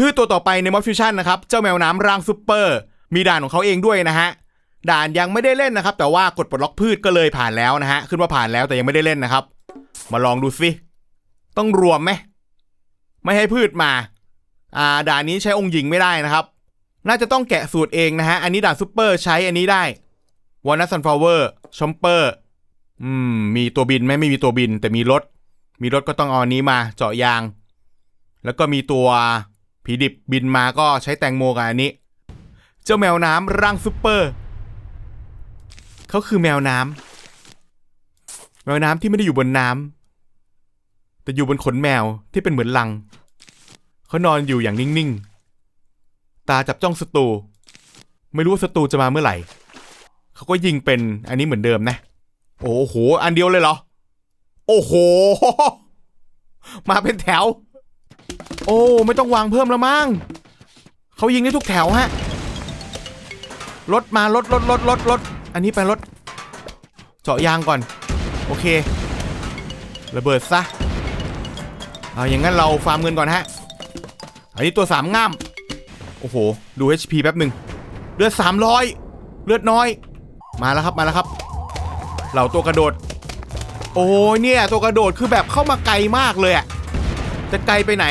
พืชตัวต่อไปในมอฟฟิวชั่นนะครับ เจ้าแมวน้ำร่างซูเปอร์ มีด่านของเขาเองด้วยนะฮะ ด่านยังไม่ได้เล่นนะครับ แต่ว่ากดปลดล็อกพืชก็เลยผ่านแล้วนะฮะ ขึ้นว่าผ่านแล้วแต่ยังไม่ได้เล่นนะครับ มาลองดูสิ ต้องรวมไหม ไม่ให้พืชมา อ่า ด่านนี้ใช้องค์หญิงไม่ได้นะครับ น่าจะต้องแกะสูตรเองนะฮะ อันนี้ด่านซูเปอร์ใช้อันนี้ได้วอนัสซันฟลาวเวอร์ชอมเปอร์อืม มีตัวบินไหมไม่มีตัวบิน แต่มีรถ มีรถก็ต้องเอาอันนี้มาเจาะยาง แล้วก็มีตัว ผีดิบบินมาก็ใช้แตงโมกับอันนี้ เจ้าแมวน้ำร่างซูเปอร์เขาคือแมวน้ำแมวน้ำที่ไม่ได้อยู่บนน้ำแต่อยู่บนขนแมวที่เป็นเหมือนลังเขานอนอยู่อย่างนิ่งๆ ตาจับจ้องศัตรูไม่รู้ว่าศัตรูจะมาเมื่อไหร่เขาก็ยิงเป็นอันนี้เหมือนเดิมนะ โอ้โห อันเดียวเลยเหรอ โอ้โห มาเป็นแถว อ้ไม่ต้องวางเพิ่มแล้วมั้งเขายิงได้ทุกแถวฮะรถมารถรถรถรถรถอันนี้ไปรถเจาะยางก่อน โอเค ระเบิดซะเอาอย่างงั้นเราฟาร์มเงินก่อนฮะอันนี้ตัวสามง่าม โอ้โห ดู HP แป๊บหนึ่งเลือดสามร้อยเลือดน้อย มาแล้วครับมาแล้วครับ เหล่าตัวกระโดด โอ้เนี่ยตัวกระโดดคือแบบเข้ามาไกลมากเลยอะจะไกลไปไหน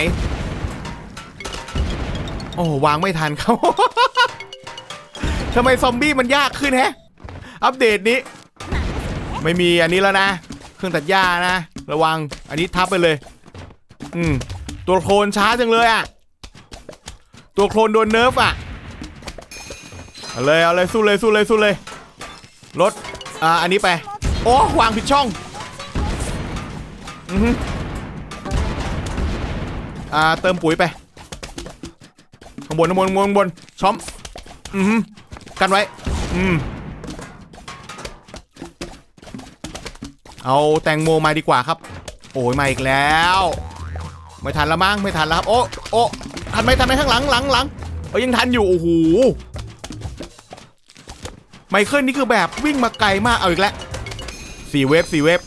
โอ้วางไม่ทันเขาทำไมซอมบี้มันยากขึ้นแฮะ อัปเดตนี้ ไม่มีอันนี้แล้วนะ เครื่องตัดหญ้านะ ระวังอันนี้ทับไปเลย อืม ตัวโคลนช้าจังเลยอะตัวโคลนโดนเนิร์ฟอะ เอาเลยเอาเลยสู้เลยสู้เลยสู้เลยรถอ่าอันนี้ไป โอ้วางผิดช่อง อือฮึอ่าเติมปุ๋ยไป ข้างบนข้างบนข้างบนข้างบนช้อมอือฮึกันไว้อืมเอาแตงโมมาดีกว่าครับ โอ้ยมาอีกแล้ว ไม่ทันแล้วมั้งไม่ทันแล้วครับโอ้โอ้ทันไหมทันไหมข้างหลังหลังหลังเอ้ยยังทันอยู่โอ้โหไมเคิลนี่คือแบบวิ่งมาไกลมากเอาอีกแล้วสี่เวฟสี่เวฟ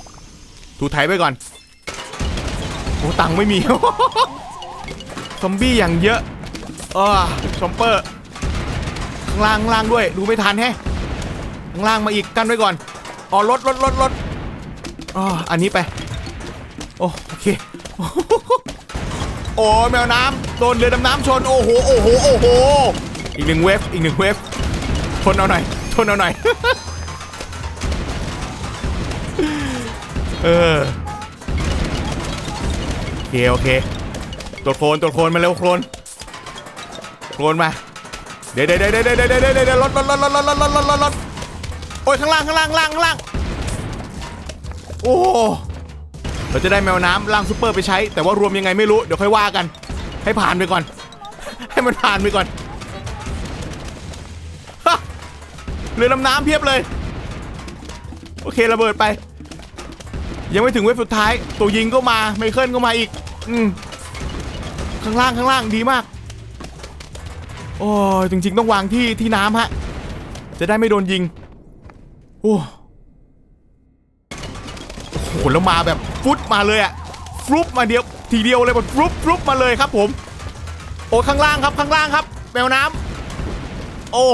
ถูไถไปก่อนโอ้ตังไม่มีซอมบี้อย่างเยอะ เออชอมเปอร์ข้างล่างข้างล่างด้วย ดูไม่ทันแฮะข้างล่างมาอีกกันไว้ก่อนอ๋อรถรถรถรถอ๋ออันนี้ไปโอ้โอเค โอ้แมวน้ำโดนเรือดำน้ำชน โอ้โห โอ้โห โอ้โห อีกหนึ่งเวฟ อีกหนึ่งเวฟ ทนเอาหน่อย ทนเอาหน่อย เออ โอเค โอเค ตัวโคลนตัวโคลนมาเร็วโคลน ลนมา เดี๋ยวเดี๋ยวเดี๋ยวเดี๋ยวเดี๋ยวเดี๋ยวเดี๋ยวรถรถรถรถรถรถรถรถรถรถโอ้ยข้างล่างข้างล่างข้างล่างข้างล่าง โอ้เราจะได้แมวน้ำล่างซูเปอร์ไปใช้ แต่ว่ารวมยังไงไม่รู้ เดี๋ยวค่อยว่ากัน ให้ผ่านไปก่อน ให้มันผ่านไปก่อนฮะเรือลำน้ำเพียบเลย โอเคระเบิดไป ยังไม่ถึงเว็บสุดท้าย ตัวยิงก็มาไมเคิลก็มาอีก อืมข้างล่างข้างล่างดีมาก โอ้ยจริงๆต้องวางที่ที่น้ำฮะ จะได้ไม่โดนยิง โอ้โหแล้วมาแบบฟุตมาเลยอะฟลุปมาเดียวทีเดียวเลยแบบฟลุปฟลุปมาเลยครับผม โอ้ข้างล่างครับข้างล่างครับแมวน้ำโอ้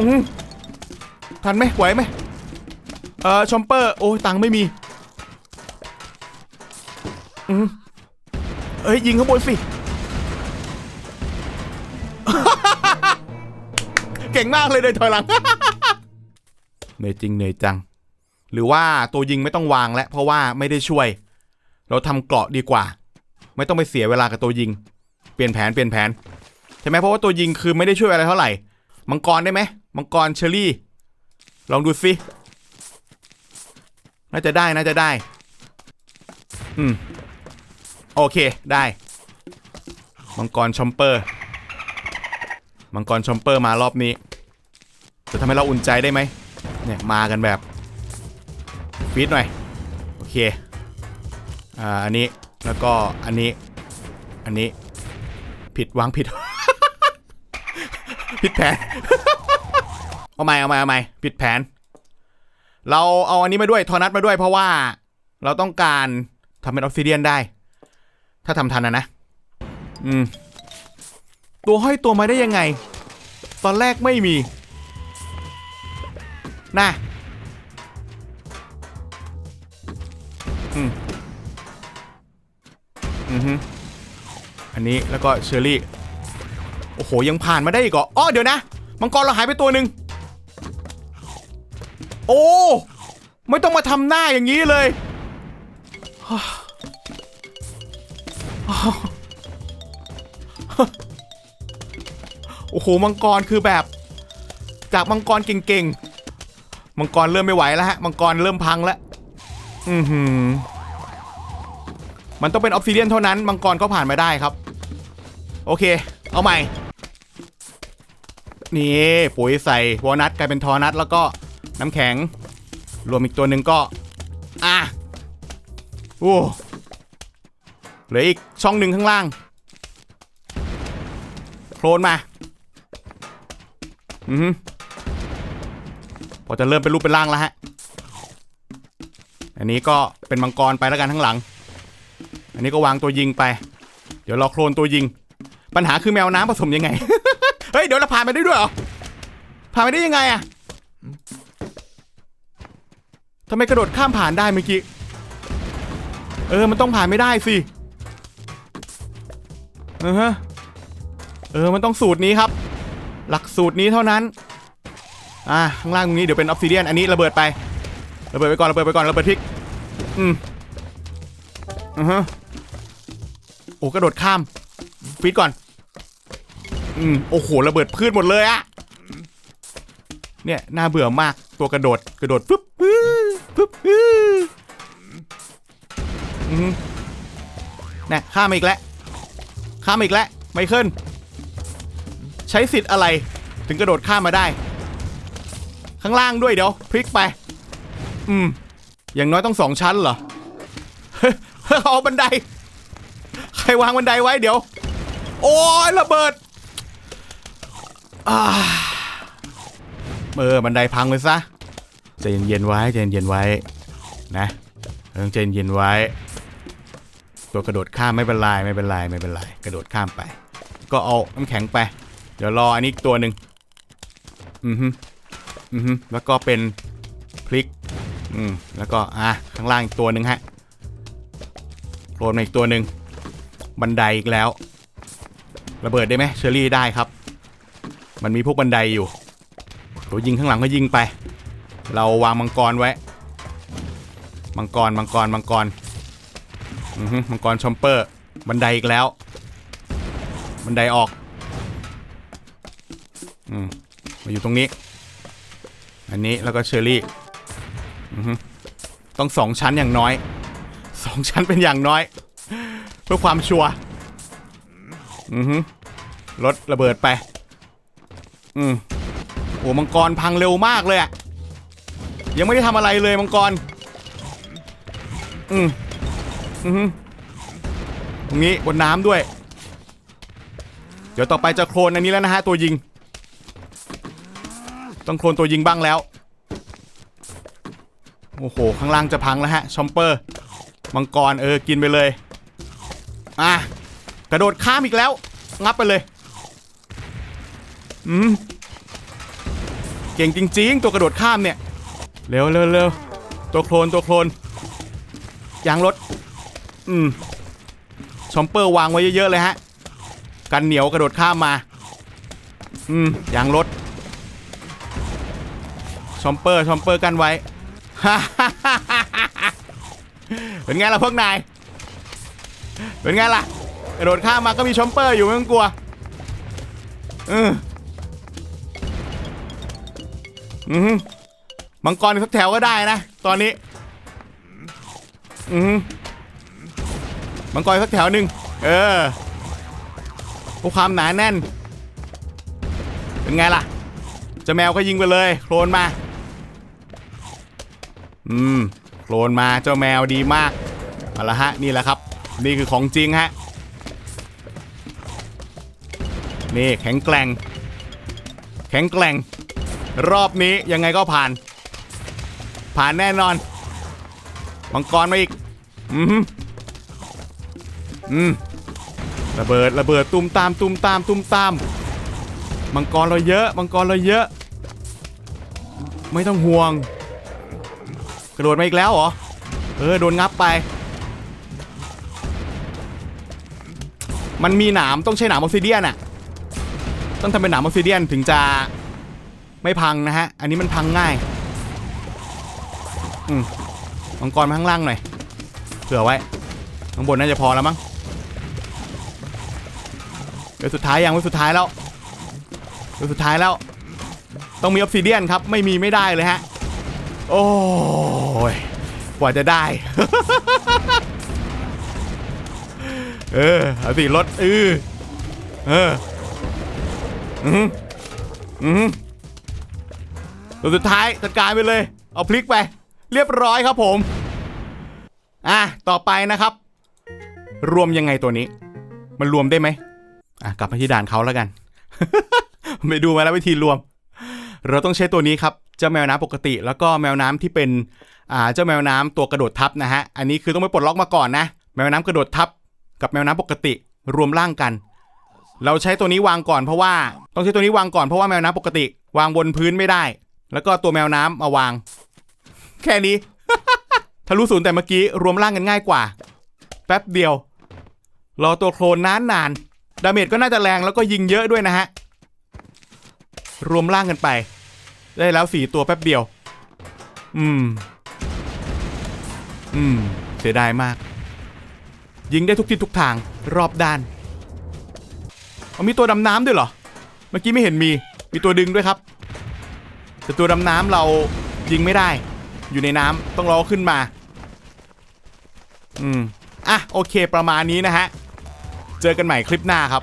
อืมทันไหมไหวไหมเออชอมเปอร์โอ้ยตังค์ไม่มีอืมเอ้ยยิงข้างบนสิ เก่งมากเลยเดินถอยหลัง เหนื่อยจริงเหนื่อยจัง หรือว่าตัวยิงไม่ต้องวางแล้วเพราะว่าไม่ได้ช่วย เราทำเกราะดีกว่า ไม่ต้องไปเสียเวลากับตัวยิง เปลี่ยนแผนเปลี่ยนแผนใช่ไหมเพราะว่าตัวยิงคือไม่ได้ช่วยอะไรเท่าไหร่ มังกรได้ไหมมังกรเชอรี่ ลองดูสิน่าจะได้น่าจะได้ อืม โอเคได้ มังกรชอมเปอร์ มังกรชอมเปอร์มารอบนี้ จะทำให้เราอุ่นใจได้ไหมเนี่ยมากันแบบฟีดหน่อย โอเค อ่า อันนี้ แล้วก็อันนี้ อันนี้ ผิดวางผิด ผิดแผน เอาใหม่เอาใหม่เอาใหม่ผิดแผน เราเอาอันนี้มาด้วยทอนัทมาด้วยเพราะว่า เราต้องการทำเป็นออฟซิเดียนได้ ถ้าทำทันนะนะ อืม ตัวห้อยตัวมาได้ยังไง ตอนแรกไม่มีน่ะอืมอือฮึอันนี้แล้วก็เชอร์รี่ โอ้โห ยังผ่านมาได้อีกเหรออ๋อเดี๋ยวนะ มังกรเราหายไปตัวหนึ่งโอ้ ไม่ต้องมาทำหน้าอย่างนี้เลย โอ้โหมังกรคือแบบ จากมังกรเก่งๆมังกรเริ่มไม่ไหวแล้วฮะมังกรเริ่มพังแล้วอือหือมันต้องเป็นออฟซิเดียนเท่านั้นมังกรก็ผ่านมาได้ครับ โอเค เอาใหม่ นี่ปุ๋ยใส่วอลนัทกลายเป็นทอนัทแล้วก็น้ำแข็ง รวมอีกตัวหนึ่งก็ อะโอ้เหลืออีกช่องหนึ่งข้างล่างโคลนมา อือฮึพอจะเริ่มเป็นรูปเป็นร่างแล้วฮะ อันนี้ก็เป็นมังกรไปแล้วกันทั้งหลัง อันนี้ก็วางตัวยิงไป เดี๋ยวรอโคลนตัวยิง ปัญหาคือแมวน้ำผสมยังไง เฮ้ย เดี๋ยวเราผ่านไปได้ด้วยเหรอ ผ่านไปได้ยังไงอะทำไมกระโดดข้ามผ่านได้เมื่อกี้ เออ มันต้องผ่านไม่ได้สิ เออฮะเออ มันต้องสูตรนี้ครับ หลักสูตรนี้เท่านั้น อ่าข้างล่างตรงนี้เดี๋ยวเป็นออฟซิเดียนอันนี้ระเบิดไประเบิดไปก่อนระเบิดไปก่อนระเบิดพลิก อืมอือฮะโอ้กระโดดข้ามฟีดก่อน อืมโอ้โหระเบิดพืชหมดเลยอะเนี่ยน่าเบื่อมากตัวกระโดดกระโดดปึ๊บปึ๊บปึ๊บปึ๊บอืมนี่ข้ามอีกแล้วข้ามอีกแล้วไมเคิล ใช้สิทธิ์อะไร ถึงกระโดดข้ามมาได้ ข้างล่างด้วยเดี๋ยวพลิกไป อืม อย่างน้อยต้องสองชั้นเหรอเอาบันได ใครวางบันไดไว้เดี๋ยว โอ้ยระเบิดเออบันไดพังเลยซะใจเย็นๆไว้ใจเย็นๆไว้ นะเออใจเย็นๆไว้ ตัวกระโดดข้ามไม่เป็นไรไม่เป็นไรไม่เป็นไรกระโดดข้ามไป ก็เอาน้ำแข็งไป ดี๋ยวรออันนี้อีกตัวหนึ่งอือฮึอือฮึแล้วก็เป็นพลิก อืม แล้วก็ อะ ข้างล่างอีกตัวหนึ่งฮะโคลนมาอีกตัวหนึ่งบันไดอีกแล้ว ระเบิดได้ไหมเชอรี่ได้ครับ มันมีพวกบันไดอยู่ตัวยิงข้างหลังก็ยิงไป เราวางมังกรไว้ มังกร มังกร มังกร อือฮึมังกรชอมเปอร์ บันไดอีกแล้ว บันไดออก อืมมาอยู่ตรงนี้ อันนี้แล้วก็เชอรี่ต้องสองชั้นอย่างน้อยสองชั้นเป็นอย่างน้อย เพื่อความชัวร์อือฮึรถระเบิดไป อืมโอ้มังกรพังเร็วมากเลยอะยังไม่ได้ทำอะไรเลยมังกร อืมอือฮึตรงนี้บนน้ำด้วย เดี๋ยวต่อไปจะโคลนอันนี้แล้วนะฮะตัวยิง ต้องโคลนตัวยิงบ้างแล้ว โอ้โห ข้างล่างจะพังแล้วฮะ ชอมเปอร์ มังกร เออ กินไปเลย อะ กระโดดข้ามอีกแล้ว งับไปเลย อืม เก่งจริง ๆ ตัวกระโดดข้ามเนี่ย เร็วเร็วเร็วตัวโคลนตัวโคลนยางรถ อืม ชอมเปอร์วางไว้เยอะ ๆ เลยฮะ กันเหนียวกระโดดข้ามมา อืม ยางรถ ชอมเปอร์ชอมเปอร์กันไว้ เป็นไงล่ะพวกนาย เป็นไงล่ะกระโดดข้ามมาก็มีชอมเปอร์อยู่ไม่ต้องกลัวอออือหือมังกรอีกสักแถวก็ได้นะ ตอนนี้ อือมังกรอีกสักแถวหนึ่งเออพวกความหนาแน่น เป็นไงล่ะ จะแมวก็ยิงไปเลย โคลนมา อืมโคลนมาเจ้าแมวดีมากเอาละฮะนี่แหละครับ นี่คือของจริงฮะนี่แข็งแกร่ง แข็งแกร่ง รอบนี้ยังไงก็ผ่าน ผ่านแน่นอนมังกรมาอีก อืมอืมระเบิดระเบิดตุ้มตามตุ้มตามตุ้มตามมังกรเราเยอะมังกรเราเยอะ ไม่ต้องห่วง ระโดดมาอีกแล้วเหรอ เออโดนงับไป มันมีหนามต้องใช้หนามออกซิเดียนอะต้องทำเป็นหนามออกซิเดียนถึงจะไม่พังนะฮะ อันนี้มันพังง่าย อืมมังกรมาข้างล่างหน่อย เผื่อไว้ ข้างบนน่าจะพอแล้วมั้งเดี๋ยวสุดท้ายยังเว้ยสุดท้ายแล้วเดี๋ยวสุดท้ายแล้ว ต้องมีออฟซิเดียนครับ ไม่มีไม่ได้เลยฮะ โอ้ยกว่าจะได้ เออเอาสิรถเออเอออืมอืมตัวสุดท้ายจัดการไปเลย เอาพลิกไป เรียบร้อยครับผม อะ ต่อไปนะครับ รวมยังไงตัวนี้ มันรวมได้ไหมอะ กลับมาที่ด่านเขาแล้วกัน ไปดูมาแล้ววิธีรวม เราต้องใช้ตัวนี้ครับ เจ้าแมวน้ำปกติ แล้วก็แมวน้ำที่เป็นอ่าเจ้าแมวน้ำตัวกระโดดทับนะฮะอันนี้คือต้องไปปลดล็อกมาก่อนนะแมวน้ำกระโดดทับกับแมวน้ำปกติรวมร่างกัน เราใช้ตัวนี้วางก่อนเพราะว่าต้องใช้ตัวนี้วางก่อนเพราะว่าแมวน้ำปกติ วางบนพื้นไม่ได้ แล้วก็ตัวแมวน้ำมาวาง แค่นี้ทะลุศูนย์แต่เมื่อกี้รวมร่างกันง่ายกว่า แป๊บเดียวรอตัวโคลนนานนานดาเมจก็น่าจะแรงแล้วก็ยิงเยอะด้วยนะฮะ รวมร่างกันไป ได้แล้วสี่ตัวแป๊บเดียว อืม อืม เสียดายมาก ยิงได้ทุกทิศทุกทาง รอบด้านเอามีตัวดำน้ำด้วยเหรอ เมื่อกี้ไม่เห็นมี มีตัวดึงด้วยครับ แต่ตัวดำน้ำเรายิงไม่ได้ อยู่ในน้ำต้องรอขึ้นมา อืม อะ โอเคประมาณนี้นะฮะ เจอกันใหม่คลิปหน้าครับ